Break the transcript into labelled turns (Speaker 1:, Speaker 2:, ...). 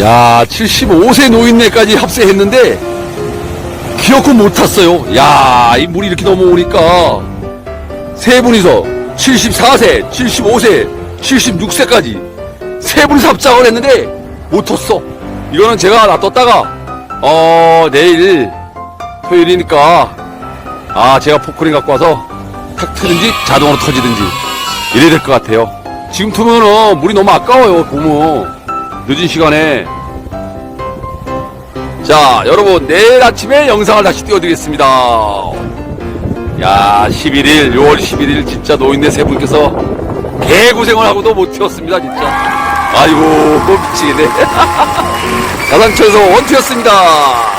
Speaker 1: 야, 75세 노인네까지 합세했는데, 기어코 못 탔어요. 야, 이 물이 이렇게 넘어오니까, 세 분이서 74세, 75세, 76세까지 세 분이서 합작을 했는데, 못 탔어. 이거는 제가 놔뒀다가, 어, 내일 토요일이니까, 아, 제가 포크린 갖고 와서 탁 트든지 자동으로 터지든지 이래야 될 것 같아요. 지금 트면은 물이 너무 아까워요, 보면. 늦은 시간에. 자, 여러분, 내일 아침에 영상을 다시 띄워드리겠습니다. 야, 11일, 6월 11일 진짜 노인네 세 분께서 개고생을 하고도 못 튀었습니다, 진짜. 아이고, 미치겠네. 자상천에서 원투였습니다.